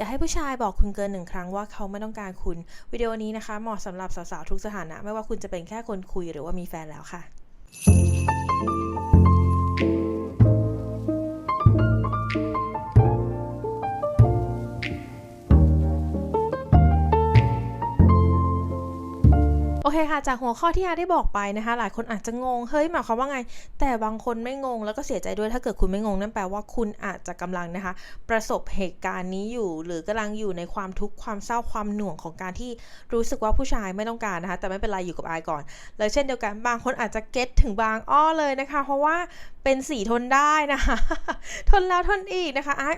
อย่าให้ผู้ชายบอกคุณเกินหนึ่งครั้งว่าเขาไม่ต้องการคุณ วิดีโอนี้นะคะเหมาะสำหรับสาวๆทุกสถานะ ไม่ว่าคุณจะเป็นแค่คนคุยหรือว่ามีแฟนแล้วค่ะ เคค่ะ จากหัวข้อที่อาได้บอกไปนะคะ หลายคนอาจจะงง เฮ้ยหมายความว่าไง แต่บางคนไม่งงแล้วก็เสียใจด้วยถ้าเกิดคุณไม่งงนั่นแปลว่าคุณอาจจะกำลังนะคะ ประสบเหตุการณ์นี้อยู่ หรือกำลังอยู่ในความทุกข์ความเศร้าความหน่วงของการที่รู้สึกว่าผู้ชายไม่ต้องการนะคะ แต่ไม่เป็นไรอยู่กับอายก่อน แล้วเช่นเดียวกันบางคนอาจจะเก็ตถึงบางอ้อเลยนะคะ เพราะว่าเป็นสีทนได้นะคะ ทนแล้วทนอีกนะคะอะ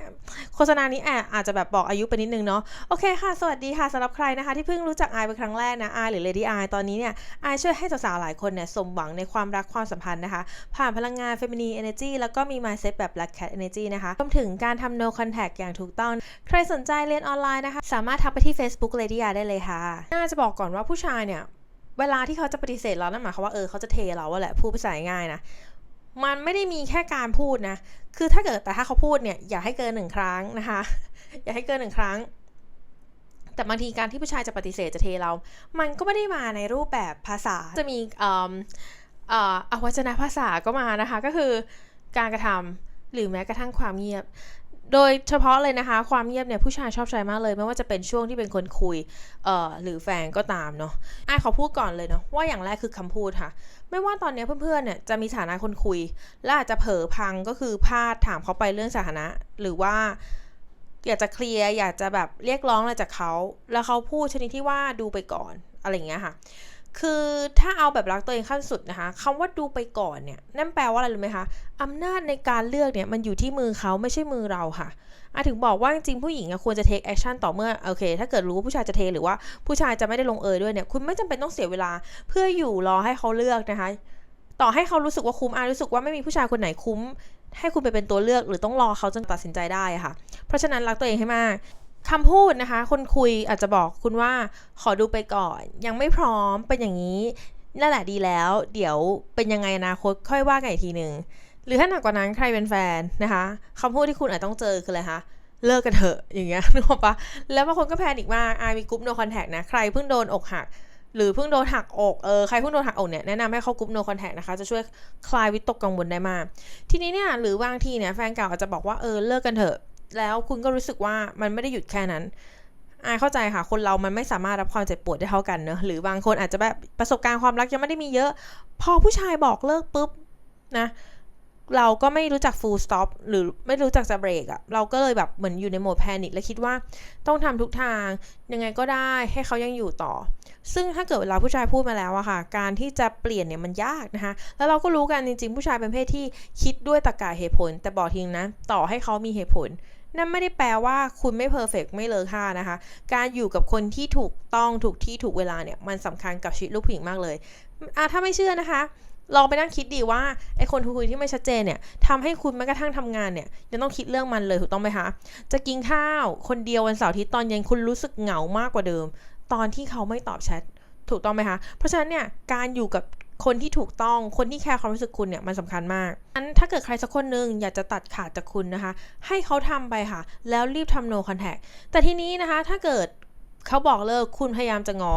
โฆษณานี้แอบอาจจะแบบบอกอายุไปนิดนึงเนาะโอเคค่ะ สวัสดีค่ะสำหรับใครนะคะ ที่เพิ่งรู้จักอายเป็นครั้งแรกนะอายหรือ Lady อายตอนอนนี้เนี่ยอายช่วยให้สาวๆหลายคนเนี่ยสมหวังในความรักความสัมพันธ์นะคะ ผ่านพลังงาน Feminine Energy แล้วก็มี Mindset แบบ Black Cat Energy นะคะรวมถึงการทำ No Contact อย่างถูกต้อง ใครสนใจเรียนออนไลน์นะคะ สามารถทักไปที่ Facebook Lady อาได้เลยค่ะ น่าจะบอกก่อนว่าผู้ชายเนี่ย เวลาที่เขาจะปฏิเสธเรานั่นหมายความว่าเออเขาจะเทเราอะแหละพูดภาษาง่ายนะมันไม่ได้มีแค่การพูดนะ คือถ้าเกิดแต่ถ้าเขาพูดเนี่ยอย่าให้เกินหนึ่งครั้งนะคะ อย่าให้เกินหนึ่งครั้ง แต่บางทีการที่ผู้ชายจะปฏิเสธจะเทเรา มันก็ไม่ได้มาในรูปแบบภาษา จะมีเอ่อเอ่ออวัจนภาษาก็มานะคะ ก็คือการกระทำหรือแม้กระทั่งความเงียบ โดยเฉพาะเลยนะคะ ความเงียบเนี่ยผู้ชายชอบใช้มากเลย ไม่ว่าจะเป็นช่วงที่เป็นคนคุย เอ่อ หรือแฟนก็ตามเนาะอะขอพูดก่อนเลยเนาะว่าอย่างแรกคือคำพูดค่ะ ไม่ว่าตอนนี้เพื่อนๆเนี่ยจะมีฐานะคนคุย และอาจจะเผลอพังก็คือพลาดถามเขาไปเรื่องสถานะ หรือว่า อยากจะเคลียร์อยากจะแบบเรียกร้องอะไรจากเขา แล้วเขาพูดชนิดที่ว่าดูไปก่อนอะไรเงี้ยค่ะ คือถ้าเอาแบบรักตัวเองขั้นสุดนะคะคำว่าดูไปก่อนเนี่ยนั่นแปลว่าอะไรรู้ไหมคะอำนาจในการเลือกเนี่ยมันอยู่ที่มือเขาไม่ใช่มือเราค่ะอาถึงบอกว่าจริงผู้หญิงควรจะ take action ต่อเมื่อโอเค ถ้าเกิดรู้ว่าผู้ชายจะเทหรือว่าผู้ชายจะไม่ได้ลงเอยด้วยเนี่ย คุณไม่จำเป็นต้องเสียเวลาเพื่ออยู่รอให้เขาเลือกนะคะ ต่อให้เขารู้สึกว่าคุ้มอารู้สึกว่าไม่มีผู้ชายคนไหนคุ้ม ให้คุณไปเป็นตัวเลือก หรือต้องรอเขาจนตัดสินใจได้ะค่ะ เพราะฉะนั้นรักตัวเองให้มากคำพูดนะคะ คนคุยอาจจะบอกคุณว่าขอดูไปก่อน ยังไม่พร้อมเป็นอย่างนี้นั่นแหละดีแล้ว เดี๋ยวเป็นยังไงอนาคตค่อยว่ากันอีกทีหนึ่งหรือถ้าหนักกว่านั้นใครเป็นแฟนนะคะคำพูดที่คุณอาจต้องเจอคืออะไรคะเลิกกันเถอะอย่างเงี้ยนึกออกปะแล้วบางคนก็แพนิกมากอายมีกรุ๊ป no contact นะ ใครเพิ่งโดนอกหัก หรือเพิ่งโดนหักอกเออใครเพิ่งโดนหักอกเนี่ยแนะนำให้เข้ากรุ๊ป no contact นะคะ จะช่วยคลายวิตกกังวลได้มาก ทีนี้เนี่ยหรือบางทีเนี่ยแฟนเก่าอาจจะบอกว่าเออเลิกกันเถอะ แล้วคุณก็รู้สึกว่ามันไม่ได้หยุดแค่นั้นอายเข้าใจค่ะ คนเรามันไม่สามารถรับความเจ็บปวดได้เท่ากันเนอะหรือบางคนอาจจะแบบประสบการณ์ความรักยังไม่ได้มีเยอะ พอผู้ชายบอกเลิกปุ๊บนะ เราก็ไม่รู้จัก full stop หรือไม่รู้จักจะเบรกอะเราก็เลยแบบเหมือนอยู่ในโหมดแพนิคและคิดว่าต้องทำทุกทาง ยังไงก็ได้ให้เขายังอยู่ต่อ ซึ่งถ้าเกิดเวลาผู้ชายพูดมาแล้วอะค่ะ การที่จะเปลี่ยนเนี่ยมันยากนะคะ แล้วเราก็รู้กันจริงๆ ผู้ชายเป็นเพศที่คิดด้วยตรรกะเหตุผล แต่บอกทิ้งนะ ต่อให้เขามีเหตุผลนั่นไม่ได้แปลว่าคุณไม่เพอร์เฟกไม่เลอค่านะคะ การอยู่กับคนที่ถูกต้องถูกที่ถูกเวลาเนี่ย มันสำคัญกับชีวิตลูกผู้หญิงมากเลยอะถ้าไม่เชื่อนะคะ ลองไปนั่งคิดดีว่าไอคนคุยที่ไม่ชัดเจนเนี่ยทำให้คุณแม้กระทั่งทำงานเนี่ยยังต้องคิดเรื่องมันเลยถูกต้องไหมคะ จะกินข้าวคนเดียววันเสาร์ทิตย์ตอนเย็นคุณรู้สึกเหงามากกว่าเดิม ตอนที่เขาไม่ตอบแชทถูกต้องไหมคะ เพราะฉะนั้นเนี่ยการอยู่กับคนที่ถูกต้องคนที่แคร์ความรู้สึกคุณเนี่ยมันสำคัญมากอันถ้าเกิดใครสักคนหนึ่งอยากจะตัดขาดจากคุณนะคะ ให้เขาทำไปค่ะ แล้วรีบทำ no contact แต่ทีนี้นะคะถ้าเกิดเขาบอกเลิกคุณพยายามจะง้อ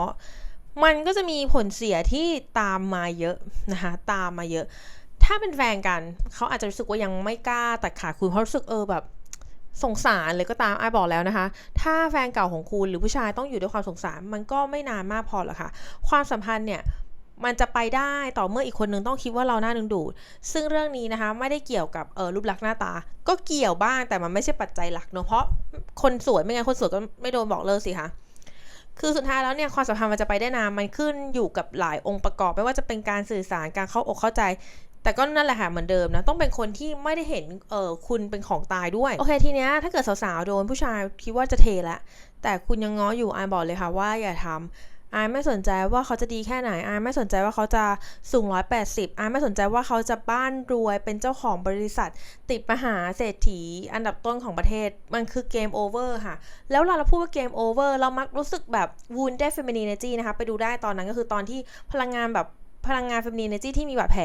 มันก็จะมีผลเสียที่ตามมาเยอะนะคะตามมาเยอะ ถ้าเป็นแฟนกันเขาอาจจะรู้สึกว่ายังไม่กล้าตัดขาดคุณเพราะรู้สึกเออแบบสงสารเลยก็ตามไอ้บอกแล้วนะคะ ถ้าแฟนเก่าของคุณหรือผู้ชายต้องอยู่ด้วยความสงสาร มันก็ไม่นานมากพอหรอกค่ะ ความสัมพันธ์เนี่ยมันจะไปได้ต่อเมื่ออีกคนนึงต้องคิดว่าเราหน่าดึงดูด ซึ่งเรื่องนี้นะคะไม่ได้เกี่ยวกับเออรูปลักษณ์หน้าตา ก็เกี่ยวบ้างแต่มันไม่ใช่ปัจจัยหลักเนอะเพราะคนสวยไม่งั้นคนสวยก็ไม่โดนบอกเลิกสิคะ คือสุดท้ายแล้วเนี่ยความสัมพันธ์มันจะไปได้นานมันขึ้นอยู่กับหลายองค์ประกอบ ไม่ว่าจะเป็นการสื่อสารการเข้าอกเข้าใจ แต่ก็นั่นแหละค่ะเหมือนเดิมนะ ต้องเป็นคนที่ไม่ได้เห็นเออคุณเป็นของตายด้วย โอเคทีเนี้ยถ้าเกิดสาวๆโดนผู้ชายคิดว่าจะเทแล้วแต่คุณยังง้ออยู่อายบอกเลยค่ะว่าอย่าทำ อายไม่สนใจว่าเขาจะดีแค่ไหนอายไม่สนใจว่าเขาจะสูง 180อายไม่สนใจว่าเขาจะบ้านรวยเป็นเจ้าของบริษัท ติดมหาเศรษฐี อันดับต้นของประเทศ มันคือเกมโอเวอร์ค่ะ แล้วเวลาเราพูดว่าเกมโอเวอร์เรามักรู้สึกแบบ wounded femininity นะคะ ไปดูได้ตอนนั้นก็คือตอนที่พลังงานแบบพลังงาน femininity ที่มีบาดแผล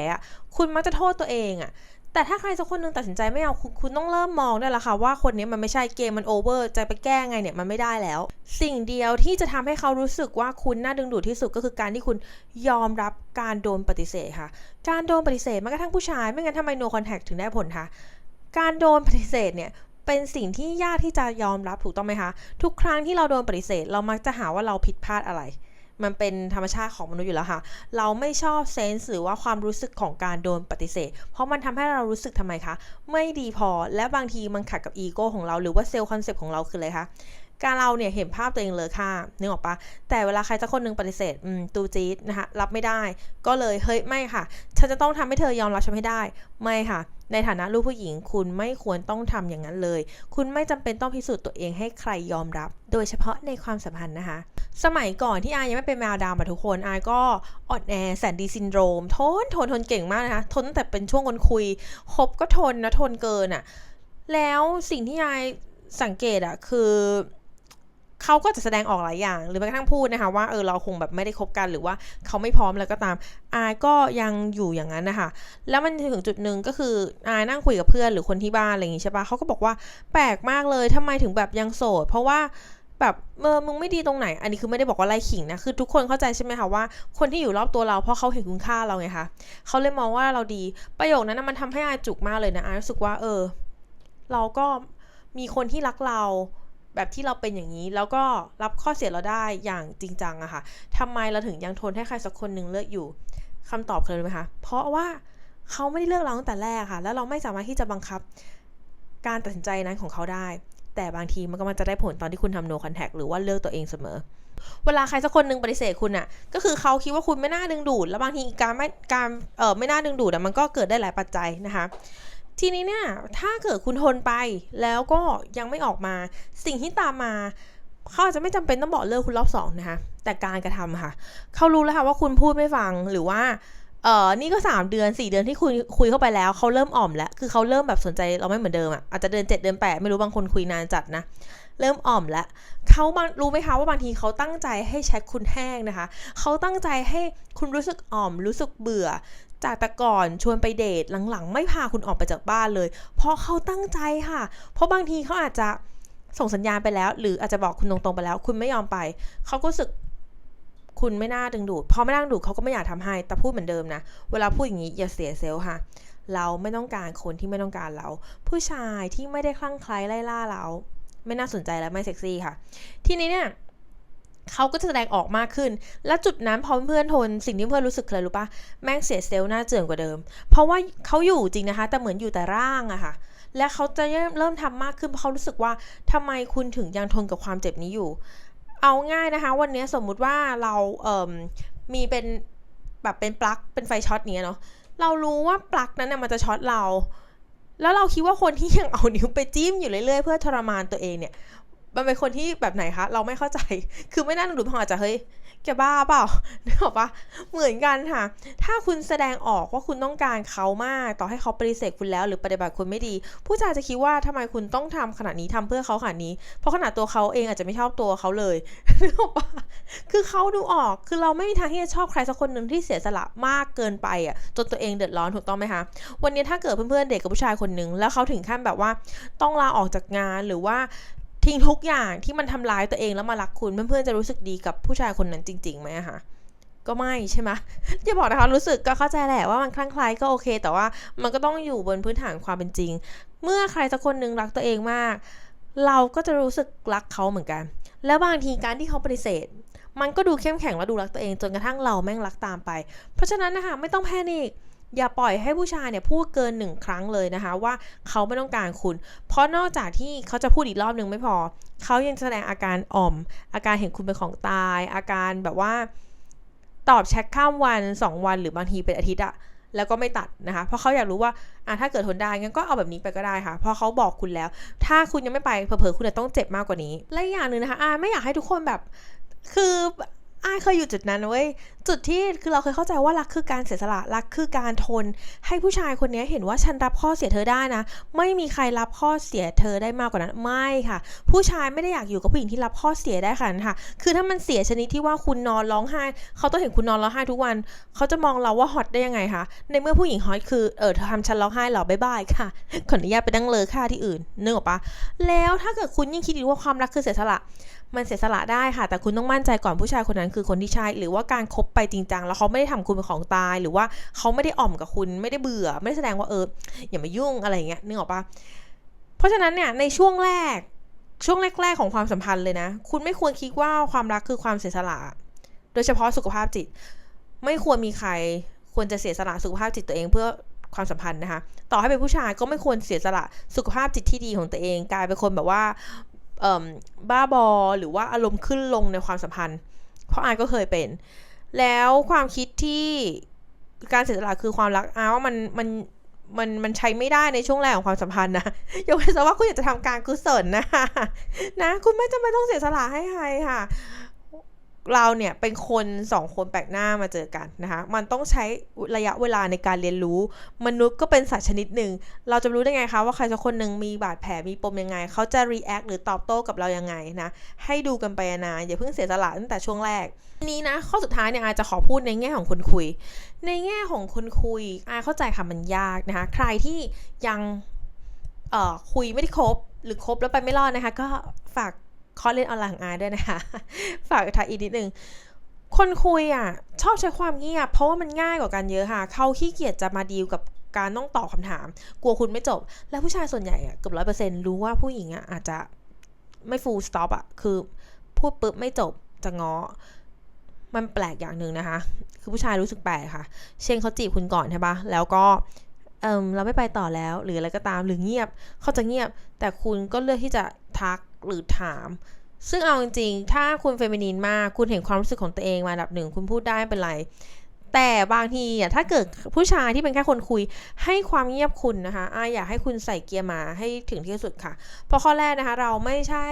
คุณมักจะโทษตัวเองอะ แต่ถ้าใครสักคนหนึงตัดสินใจไม่เอาคุณคุณต้องเริ่มมองได้แล้วค่ะว่าคนนี้มันไม่ใช่เกมมันโอเวอร์จะไปแก้ไงเนี่ยมันไม่ได้แล้ว สิ่งเดียวที่จะทำให้เขารู้สึกว่าคุณน่าดึงดูดที่สุดก็คือการที่คุณยอมรับการโดนปฏิเสธค่ะ การโดนปฏิเสธแม้กระทั่งผู้ชาย ไม่งั้นทำไม no contact ถึงได้ผลคะการโดนปฏิเสธเนี่ยเป็นสิ่งที่ยากที่จะยอมรับถูกต้องไหมคะ ทุกครั้งที่เราโดนปฏิเสธ เรามักจะหาว่าเราผิดพลาดอะไร มันเป็นธรรมชาติของมนุษย์อยู่แล้วค่ะ เราไม่ชอบเซนส์หรือว่าความรู้สึกของการโดนปฏิเสธ เพราะมันทำให้เรารู้สึกทำไมคะ ไม่ดีพอ และบางทีมันขัดกับอีโก้ของเรา หรือว่าเซลล์คอนเซปต์ของเราคืออะไรคะการเราเนี่ยเห็นภาพตัวเองเลยค่ะนึกออกปะแต่เวลาใครสักคนหนึ่งปฏิเสธอืมตูจี๊ดนะคะรับไม่ได้ ก็เลยเฮ้ยไม่ค่ะ ฉันจะต้องทำให้เธอยอมรับฉันให้ได้ ไม่ค่ะ ในฐานะลูกผู้หญิง คุณไม่ควรต้องทำอย่างนั้นเลย คุณไม่จำเป็นต้องพิสูจน์ตัวเองให้ใครยอมรับ โดยเฉพาะในความสัมพันธ์นะคะ สมัยก่อนที่อายยังไม่เป็นแมวดำอะทุกคนอายก็อ่อนแอแสนดีซินโดรมทนทนทนเก่งมากนะคะทนแต่เป็นช่วงคนคุยคบก็ทนนะทนเกินอะแล้วสิ่งที่อายสังเกตอะคือเขาก็จะแสดงออกหลายอย่าง หรือแม้กระทั่งพูดนะคะว่าเออเราคงแบบไม่ได้คบกันหรือว่าเขาไม่พร้อมแล้วก็ตามอายก็ยังอยู่อย่างนั้นนะคะแล้วมันถึงจุดหนึ่งก็คืออายนั่งคุยกับเพื่อนหรือคนที่บ้านอะไรอย่างงี้ใช่ปะเขาก็บอกว่าแปลกมากเลยทำไมถึงแบบยังโสด เพราะว่า แบบเออมึงไม่ดีตรงไหน อันนี้คือไม่ได้บอกว่าไล่ขิงนะ คือทุกคนเข้าใจใช่ไหมคะว่าคนที่อยู่รอบตัวเราเพราะเขาเห็นคุณค่าเราไงคะเขาเลยมองว่าเราดี ประโยคนั้นนะมันทำให้อาจุกมากเลยนะอารู้สึกว่า เออ เราก็มีคนที่รักเราแบบที่เราเป็นอย่างนี้ แล้วก็รับข้อเสียเราได้อย่างจริงจังอะค่ะทำไมเราถึงยังทนให้ใครสักคนหนึ่งเลือกอยู่คำตอบคืออะไรรู้ไหมคะ เพราะว่าเขาไม่ได้เลือกเราตั้งแต่แรกค่ะ แล้วเราไม่สามารถที่จะบังคับ การตัดสินใจนั้นของเขาได้ แต่บางทีมันก็มันจะได้ผลตอนที่คุณทำ no contact หรือว่าเลือกตัวเองเสมอ เวลาใครสักคนหนึ่งปฏิเสธคุณอะก็คือเขาคิดว่าคุณไม่น่าดึงดูด แล้วบางทีการไม่การเออไม่น่าดึงดูดมันก็เกิดได้หลายปัจจัยนะคะทีนี้เนี่ยถ้าเกิดคุณทนไปแล้วก็ยังไม่ออกมาสิ่งที่ตามมาเขาอาจจะไม่จำเป็นต้องบอกเลิกคุณรอบสองนะคะแต่การกระทำค่ะ เขารู้แล้วค่ะว่าคุณพูดไม่ฟังหรือว่า เออนี่ก็3เดือน4เดือนที่คุยคุยเข้าไปแล้วเขาเริ่มอ่อมแล้ว คือเขาเริ่มแบบสนใจเราไม่เหมือนเดิมอะอาจจะเดือน7เดือน8ไม่รู้บางคนคุยนานจัดนะ เริ่มอ่อมแล้วเขาบางรู้ไหมคะว่าบางทีเขาตั้งใจให้แชทคุณแห้งนะคะเขาตั้งใจให้คุณรู้สึกอ่อม รู้สึกเบื่อ จากแต่ก่อนชวนไปเดทหลังๆ ไม่พาคุณออกไปจากบ้านเลย เพราะเขาตั้งใจค่ะ เพราะบางทีเขาอาจจะส่งสัญญาณไปแล้ว หรืออาจจะบอกคุณตรงๆไปแล้ว คุณไม่ยอมไปเขาก็รู้สึก คุณไม่น่าดึงดูด พอไม่น่าดึงดูดเขาก็ไม่อยากทำให้ แต่พูดเหมือนเดิมนะ เวลาพูดอย่างนี้อย่าเสียเซลล์ค่ะ เราไม่ต้องการคนที่ไม่ต้องการเรา ผู้ชายที่ไม่ได้คลั่งไคล้ไล่ล่าเรา ไม่น่าสนใจและไม่เซ็กซี่ค่ะ ทีนี้เนี่ยเขาก็จะแสดงออกมากขึ้น และจุดนั้นพอเพื่อนทนสิ่งที่เพื่อนรู้สึกเลยรู้ปะแม่งเสียเซลล์หน้าเจือนกว่าเดิม เพราะว่าเขาอยู่จริงนะคะ แต่เหมือนอยู่แต่ร่างอะค่ะ และเขาจะเริ่มเริ่มทำมากขึ้นเพราะเขารู้สึกว่าทำไมคุณถึงยังทนกับความเจ็บนี้อยู่ เอาง่ายนะคะ วันนี้สมมุติว่าเราเอ่มมีเป็นแบบเป็นปลั๊กเป็นไฟช็อตเนี้ยเนาะเรารู้ว่าปลั๊กนั้นน่ะมันจะช็อตเรา แล้วเราคิดว่าคนที่ยังเอานิ้วไปจิ้มอยู่เรื่อยๆ เพื่อทรมานตัวเองเนี่ย มันเป็นคนที่แบบไหนคะ เราไม่เข้าใจ คือไม่น่าดึงดูดพออาจจะเฮ้ย แกบ้าเปล่านึกออกปะเหมือนกันค่ะ ถ้าคุณแสดงออกว่าคุณต้องการเขามาก ต่อให้เขาปฏิเสธคุณแล้ว หรือปฏิบัติคุณไม่ดี ผู้ชายจะคิดว่าทำไมคุณต้องทำขนาดนี้ทำเพื่อเขาขนาดนี้ เพราะขนาดตัวเขาเองอาจจะไม่ชอบตัวเขาเลยนึกออกปะคือเขาดูออก คือเราไม่มีทางที่จะชอบใครสักคนหนึ่งที่เสียสละมากเกินไปอะ จนตัวเองเดือดร้อนถูกต้องไหมคะ วันนี้ถ้าเกิดเพื่อนๆเด็กกับผู้ชายคนหนึ่งแล้วเขาถึงขั้นแบบว่า ต้องลาออกจากงานหรือว่า ทิ้งทุกอย่างที่มันทำร้ายตัวเองแล้วมารักคุณ เพื่อนๆจะรู้สึกดีกับผู้ชายคนนั้นจริงๆไหมอะคะก็ไม่ใช่ไหมอย่าบอกนะคะรู้สึกก็เข้าใจแหละว่ามันคลั่งไคล้ก็โอเค แต่ว่ามันก็ต้องอยู่บนพื้นฐานความเป็นจริง เมื่อใครสักคนหนึ่งรักตัวเองมาก เราก็จะรู้สึกรักเขาเหมือนกัน แล้วบางทีการที่เขาปฏิเสธ มันก็ดูเข้มแข็งและดูรักตัวเองจนกระทั่งเราแม่งรักตามไป เพราะฉะนั้นนะคะไม่ต้องแพนิค อย่าปล่อยให้ผู้ชายเนี่ยพูดเกินหนึ่งครั้งเลยนะคะว่าเขาไม่ต้องการคุณ เพราะนอกจากที่เขาจะพูดอีกรอบหนึ่งไม่พอ เขายังแสดงอาการอ่อม อาการเห็นคุณเป็นของตาย อาการแบบว่า ตอบแชทข้ามวัน 2 วันหรือบางทีเป็นอาทิตย์อะแล้วก็ไม่ตัดนะคะ เพราะเขาอยากรู้ว่าอะถ้าเกิดทนได้งั้นก็เอาแบบนี้ไปก็ได้ค่ะ เพราะเขาบอกคุณแล้ว ถ้าคุณยังไม่ไปเผลอๆคุณจะต้องเจ็บมากกว่านี้ และอย่างหนึ่งนะคะอะไม่อยากให้ทุกคนแบบ คือ อายเคยอยู่จุดนั้นเว้ย จุดที่คือเราเคยเข้าใจว่ารักคือการเสียสละ รักคือการทน ให้ผู้ชายคนนี้เห็นว่าฉันรับข้อเสียเธอได้นะ ไม่มีใครรับข้อเสียเธอได้มากกว่านั้น ไม่ค่ะ ผู้ชายไม่ได้อยากอยู่กับผู้หญิงที่รับข้อเสียได้ค่ะนั้นค่ะคือถ้ามันเสียชนิดที่ว่าคุณนอนร้องไห้ เขาต้องเห็นคุณนอนร้องไห้ทุกวัน เขาจะมองเราว่าฮอตได้ยังไงคะ ในเมื่อผู้หญิงฮอตคือ เออเธอทำฉันร้องไห้เหรอบายบายค่ะ ขออนุญาตไปนั่งเลอค่าที่อื่นนึกออกปะแล้วถ้าเกิดคุณยิ่งคิดอีว่าความรักคือเสียสละ มันเสียสละได้ค่ะ แต่คุณต้องมั่นใจก่อนผู้ชายคนนั้นคือคนที่ใช่ หรือว่าการคบไปจริงจังแล้วเขาไม่ได้ทำคุณเป็นของตาย หรือว่าเขาไม่ได้อ่อมกับคุณไม่ได้เบื่อ ไม่ได้แสดงว่าเอออย่ามายุ่งอะไรอย่างเงี้ยนึกออกปะเพราะฉะนั้นเนี่ยในช่วงแรกช่วงแรก ๆ ของความสัมพันธ์เลยนะ คุณไม่ควรคิดว่าความรักคือความเสียสละ โดยเฉพาะสุขภาพจิต ไม่ควรมีใครควรจะเสียสละสุขภาพจิตตัวเองเพื่อ ความสัมพันธ์นะคะ ต่อให้เป็นผู้ชายก็ไม่ควรเสียสละสุขภาพจิตที่ดีของตัวเอง กลายเป็นคนแบบว่าบ้าบอหรือว่าอารมณ์ขึ้นลงในความสัมพันธ์ เพราะอายก็เคยเป็น แล้วความคิดที่การเสียสละคือความรักอาว่ามันมันมันมันใช้ไม่ได้ในช่วงแรกของความสัมพันธ์นะยกเว้นว่าคุณอยากจะทำการกุศลนะคะนะคุณไม่จำเป็นต้องเสียสละให้ใครค่ะ เราเนี่ยเป็นคนสองคนแปลกหน้ามาเจอกันนะคะมันต้องใช้ระยะเวลาในการเรียนรู้ มนุษย์ก็เป็นสัตว์ชนิดหนึ่ง เราจะรู้ได้ไงคะว่าใครสักคนหนึ่งมีบาดแผลมีปมยังไง เขาจะ react หรือตอบโต้กับเรายังไงนะให้ดูกันไปนานอย่าเพิ่งเสียสละตั้งแต่ช่วงแรก นี้นะ ข้อสุดท้ายเนี่ยอาจจะขอพูดในแง่ของคนคุย ในแง่ของคนคุยอาเข้าใจค่ะมันยากนะคะใครที่ยังเอ่อคุยไม่ได้ครบหรือครบแล้วไปไม่รอดนะคะ ก็ฝาก คอเรียนออนไลน์ของอาด้วยนะคะ ฝากทักอีกนิดนึงคนคุยอะ ชอบใช้ความเงียบเพราะว่ามันง่ายกว่ากันเยอะค่ะเขาขี้เกียจจะมาดีลกับการต้องตอบคำถาม กลัวคุณไม่จบ แล้วผู้ชายส่วนใหญ่อะเกือบร้อยเปอร์เซ็นต์รู้ว่าผู้หญิงอะอาจจะไม่ full stop อะคือพูดปุ๊บไม่จบจะง้อมันแปลกอย่างหนึ่งนะคะ คือผู้ชายรู้สึกแปลกค่ะ เช่นเขาจีบคุณก่อนใช่ปะแล้วก็เอิมเราไม่ไปต่อแล้ว หรืออะไรก็ตามหรือเงียบเขาจะเงียบ แต่คุณก็เลือกที่จะทัก หรือถาม ซึ่งเอาจริงๆ ถ้าคุณเฟมินีนมาก คุณเห็นความรู้สึกของตัวเองมาดับหนึ่ง คุณพูดได้เป็นไร แต่บางทีอะถ้าเกิดผู้ชายที่เป็นแค่คนคุย ให้ความเงียบคุณนะคะอาอยากให้คุณใส่เกียร์มาให้ถึงที่สุดค่ะ เพราะข้อแรกนะคะ เราไม่ใช่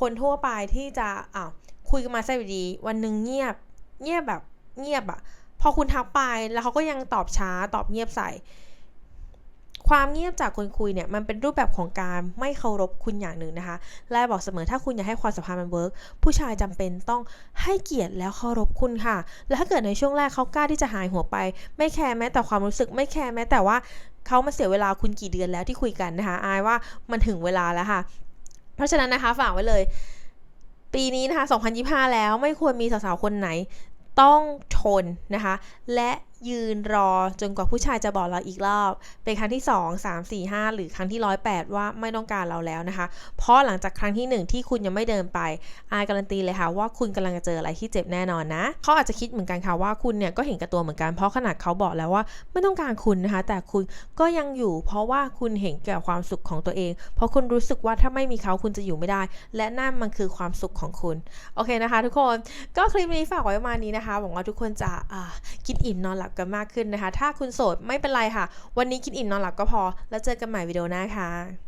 คนทั่วไปที่จะอ่าคุยกันมาซะอยู่ดีวันหนึ่งเงียบ เงียบแบบเงียบอะพอคุณทักไปแล้วเขาก็ยังตอบช้าตอบเงียบใส่ ความเงียบจากคนคุยเนี่ยมันเป็นรูปแบบของการไม่เคารพคุณอย่างหนึ่งนะคะ และบอกเสมอถ้าคุณอยากให้ความสัมพันธ์มันเวิร์กผู้ชายจำเป็นต้องให้เกียรติแล้วเคารพคุณค่ะ และถ้าเกิดในช่วงแรกเขากล้าที่จะหายหัวไป ไม่แคร์แม้แต่ความรู้สึกไม่แคร์แม้แต่ว่าเขามาเสียเวลาคุณกี่เดือนแล้วที่คุยกันนะคะ อายว่ามันถึงเวลาแล้วค่ะ เพราะฉะนั้นนะคะฝากไว้เลย ปีนี้นะคะ 2025 แล้วไม่ควรมีสาวๆคนไหนต้องทนนะคะ และ ยืนรอจนกว่าผู้ชายจะบอกเราอีกรอบ เป็นครั้งที่ 2 3 4 5 หรือครั้งที่108 ว่าไม่ต้องการเราแล้วนะคะ เพราะหลังจากครั้งที่ 1 ที่คุณยังไม่เดินไปอายการันตีเลยค่ะว่าคุณกำลังจะเจออะไรที่เจ็บแน่นอนนะเขาอาจจะคิดเหมือนกันค่ะว่าคุณเนี่ยก็เห็นกับตัวเหมือนกันเพราะขนาดเขาบอกแล้วว่าไม่ต้องการคุณนะคะ แต่คุณก็ยังอยู่ เพราะว่าคุณเห็นแก่ความสุขของตัวเอง เพราะคุณรู้สึกว่าถ้าไม่มีเขาคุณจะอยู่ไม่ได้ และนั่นมันคือความสุขของคุณโอเคนะคะ ทุกคนก็คลิปนี้ฝากไว้ประมาณนี้นะคะหวังว่าทุกคนจะกินอิ่มนอนหลับกันมากขึ้นนะคะ ถ้าคุณโสดไม่เป็นไรค่ะ วันนี้กินอิ่มนอนหลับก็พอ แล้วเจอกันใหม่วิดีโอหน้าค่ะ